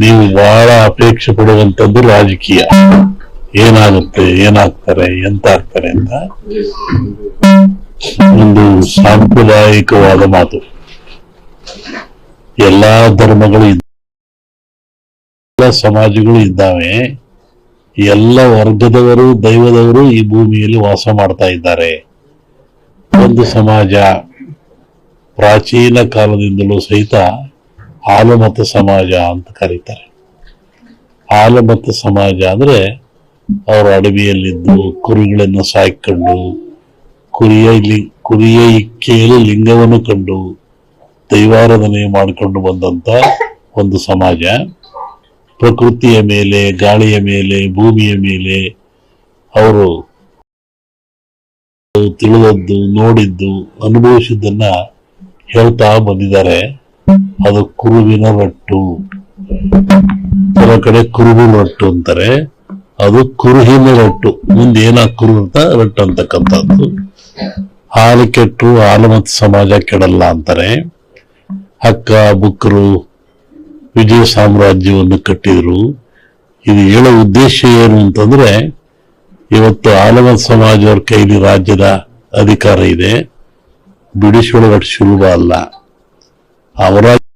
ನೀವು ಬಹಳ ಅಪೇಕ್ಷೆ ಪಡುವಂತದ್ದು ರಾಜಕೀಯ. ಏನಾಗುತ್ತೆ, ಏನಾಗ್ತಾರೆ ಎಂತ ಆಗ್ತಾರೆ ಅಂತ ಒಂದು ಸಾಂಪ್ರದಾಯಿಕವಾದ ಮಾತು. ಎಲ್ಲಾ ಧರ್ಮಗಳು ಎಲ್ಲ ಸಮಾಜಗಳು ಇದ್ದಾವೆ. ಎಲ್ಲ ವರ್ಗದವರು, ದೈವದವರು ಈ ಭೂಮಿಯಲ್ಲಿ ವಾಸ ಮಾಡ್ತಾ ಇದ್ದಾರೆ. ಒಂದು ಸಮಾಜ ಪ್ರಾಚೀನ ಕಾಲದಿಂದಲೂ ಸಹಿತ ಹಾಲುಮತ ಸಮಾಜ ಅಂತ ಕರೀತಾರೆ. ಹಾಲುಮತ ಸಮಾಜ ಅಂದ್ರೆ ಅವರು ಅಡವಿಯಲ್ಲಿದ್ದು, ಕುರಿಗಳನ್ನು ಸಾಯ್ಕೊಂಡು, ಕುರಿಯ ಕುರಿಯ ಇಕ್ಕೆಯಲ್ಲಿ ಲಿಂಗವನ್ನು ಕಂಡು ದೈವಾರಾಧನೆ ಮಾಡಿಕೊಂಡು ಬಂದಂತ ಒಂದು ಸಮಾಜ. ಪ್ರಕೃತಿಯ ಮೇಲೆ, ಗಾಳಿಯ ಮೇಲೆ, ಭೂಮಿಯ ಮೇಲೆ ಅವರು ತಿಳಿದದ್ದು ನೋಡಿದ್ದು, ಅನುಭವಿಸಿದ್ದನ್ನ ಹೇಳ್ತಾ ಬಂದಿದ್ದಾರೆ. ಅದು ಕುರುವಿನ ಒಟ್ಟು ಕೆಲವು ಕಡೆ ಕುರುಬಿನ ಒಟ್ಟು ಅಂತಾರೆ. ಅದು ಕುರುಹಿನ ರೊಟ್ಟು ಮುಂದೆ ಏನ ಕುರು ಅಂತ? ರೊಟ್ಟು ಅಂತಕ್ಕಂಥದ್ದು. ಹಾಲು ಕೆಟ್ಟರು ಹಾಲು ಮತ್ತು ಸಮಾಜ ಕೆಡಲ್ಲ ಅಂತಾರೆ. ಹಕ್ಕ ಬುಕ್ಕರು ವಿಜಯ ಸಾಮ್ರಾಜ್ಯವನ್ನು ಕಟ್ಟಿದ್ರು. ಇದು ಹೇಳೋ ಉದ್ದೇಶ ಏನು ಅಂತಂದ್ರೆ, ಇವತ್ತು ಆಲಮತ್ ಸಮಾಜವ್ರ ಕೈಲಿ ರಾಜ್ಯದ ಅಧಿಕಾರ ಇದೆ. ಅಷ್ಟು ಸುಲಭ ಅಲ್ಲ. 啊我这